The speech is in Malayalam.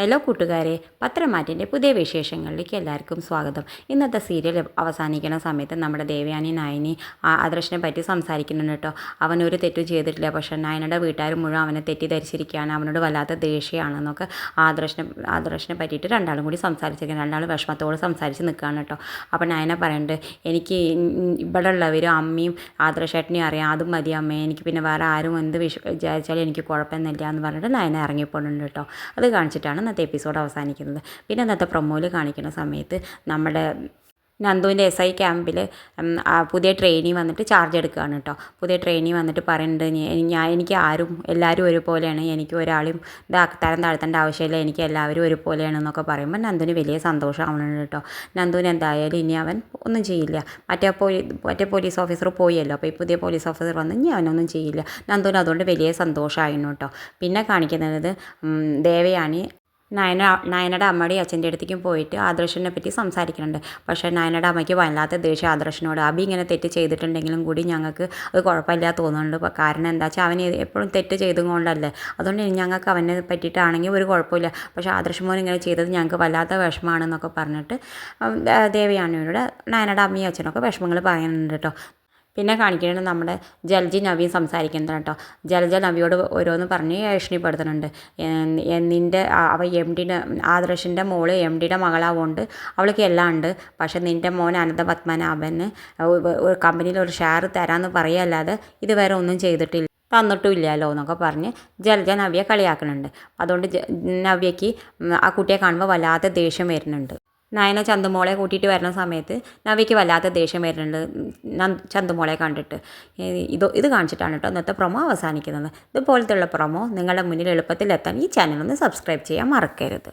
ഹലോ കൂട്ടുകാരെ പത്രമാറ്റിന്റെ പുതിയ വിശേഷങ്ങളിലേക്ക് എല്ലാവർക്കും സ്വാഗതം. ഇന്നത്തെ സീരിയൽ അവസാനിക്കുന്ന സമയത്ത് നമ്മുടെ ദേവയാനി നായനി അദർശനെ പറ്റി സംസാരിക്കുന്നുണ്ട് കേട്ടോ. ഒരു തെറ്റും ചെയ്തിട്ടില്ല. പക്ഷേ നായനയുടെ വീട്ടുകാർ മുഴുവൻ അവനെ തെറ്റിദ്ധരിച്ചിരിക്കുകയാണ്. അവനോട് വല്ലാത്ത ദേഷ്യമാണെന്നൊക്കെ ആദർശനെ ആദർശനെ പറ്റിയിട്ട് രണ്ടാളും കൂടി സംസാരിച്ചിരിക്കുന്നു രണ്ടാളും വിഷമത്തോട് സംസാരിച്ച് നിൽക്കുകയാണ് കേട്ടോ. അപ്പോൾ നായന പറയുന്നുണ്ട് എനിക്ക് ഇവിടെ ഉള്ളവരും അമ്മയും ആദർശേട്ടനെയും അറിയാം. അതും മതി അമ്മയെ എനിക്ക് പിന്നെ വേറെ ആരും എന്ത് വിശ്വ വിചാരിച്ചാലും എനിക്ക് കുഴപ്പമൊന്നുമില്ല എന്ന് പറഞ്ഞിട്ട് നായന ഇറങ്ങിപ്പോണുണ്ട് കേട്ടോ. അത് കാണിച്ചിട്ടാണ് ഇന്നത്തെ എപ്പിസോഡ് അവസാനിക്കുന്നത്. പിന്നെ ഇന്നത്തെ പ്രൊമോയിൽ കാണിക്കുന്ന സമയത്ത് നമ്മുടെ നന്ദുവിന്റെ എസ് ഐ ക്യാമ്പിൽ പുതിയ ട്രെയിനി വന്നിട്ട് ചാർജ് എടുക്കുകയാണ് കേട്ടോ പുതിയ ട്രെയിനി വന്നിട്ട് പറയുന്നുണ്ട് ഞാൻ എനിക്ക് ആരും എല്ലാവരും ഒരുപോലെയാണ്. എനിക്ക് ഒരാളും തരം താഴ്ത്തേണ്ട ആവശ്യമില്ല. എനിക്ക് എല്ലാവരും ഒരുപോലെയാണ് എന്നൊക്കെ പറയുമ്പോൾ നന്ദുവിന് വലിയ സന്തോഷമാവുന്നുണ്ട് കേട്ടോ നന്ദുവിന് എന്തായാലും ഇനി അവൻ ഒന്നും ചെയ്യില്ല. മറ്റേ പോലീ മറ്റേ പോലീസ് ഓഫീസർ പോയല്ലോ. അപ്പോൾ ഈ പുതിയ പോലീസ് ഓഫീസർ വന്ന് ഇനി അവനൊന്നും ചെയ്യില്ല. നന്ദുവിന് അതുകൊണ്ട് വലിയ സന്തോഷമായിരുന്നു കേട്ടോ പിന്നെ കാണിക്കുന്നത് ഉം, ദേവയാനി നയന നയനയുടെ അമ്മയുടെയും അച്ഛന്റെ അടുത്തേക്കും പോയിട്ട് ആദർശനെ പറ്റി സംസാരിക്കുന്നുണ്ട്. പക്ഷേ നയനയുടെ അമ്മയ്ക്ക് വല്ലാത്ത ദേഷ്യം ആദർശനോട്. അബി ഇങ്ങനെ തെറ്റ് ചെയ്തിട്ടുണ്ടെങ്കിലും കൂടി ഞങ്ങൾക്ക് അത് കുഴപ്പമില്ല തോന്നുന്നുണ്ട്. കാരണം എന്താ വെച്ചാൽ അവൻ എപ്പോഴും തെറ്റ് ചെയ്തുകൊണ്ടല്ലേ അതുകൊണ്ട് ഞങ്ങൾക്ക് അവനെ പറ്റിയിട്ടാണെങ്കിൽ ഒരു കുഴപ്പമില്ല. പക്ഷേ ആദർശ് മോൻ ഇങ്ങനെ ചെയ്തത് ഞങ്ങൾക്ക് വല്ലാത്ത വിഷമമാണെന്നൊക്കെ പറഞ്ഞിട്ട് ഉം, ദേ- ദേവയാനിയോട് നയനയുടെ അമ്മയും അച്ഛനൊക്കെ വിഷമങ്ങൾ പറയുന്നുണ്ട് കേട്ടോ. പിന്നെ കാണിക്കുന്നത് നമ്മുടെ ജൽജി നവിയും സംസാരിക്കുന്നത് കേട്ടോ. ജലജ നവിയോട് ഓരോന്ന് പറഞ്ഞ് എൻ- നിന്റെ അവ എം ഡിയുടെ ആദർശിന്റെ മോൾ എം ഡിയുടെ മകളാവുകൊണ്ട് അവൾക്ക് എല്ലാം ഉണ്ട്. പക്ഷേ നിന്റെ മോൻ അനന്ത പത്മനാഭന് ഒരു കമ്പനിയിൽ ഒരു ഷെയർ തരാമെന്ന് പറയല്ലാതെ ഇതുവരെ ഒന്നും ചെയ്തിട്ടില്ല. തന്നിട്ടുമില്ലല്ലോ എന്നൊക്കെ പറഞ്ഞ് ജലജ നവ്യ കളിയാക്കുന്നുണ്ട്. അതുകൊണ്ട് നവ്യയ്ക്ക് ആ കുട്ടിയെ കാണുമ്പോൾ വല്ലാത്ത ദേഷ്യം വരുന്നുണ്ട്. നയന ചന്തുമോളെ കൂട്ടിയിട്ട് വരുന്ന സമയത്ത് നവ്യയ്ക്ക് വല്ലാത്ത ദേഷ്യം വരുന്നുണ്ട്. ചന്തുമോളെ കണ്ടിട്ട്. ഇത് ഇത് കാണിച്ചിട്ടാണ് കേട്ടോ ഇന്നത്തെ പ്രൊമോ അവസാനിക്കുന്നത്. ഇതുപോലത്തെ ഉള്ള പ്രൊമോ നിങ്ങളുടെ മുന്നിൽ എളുപ്പത്തിൽ എത്താൻ ഈ ചാനൽ ഒന്ന് സബ്സ്ക്രൈബ് ചെയ്യാൻ മറക്കരുത്.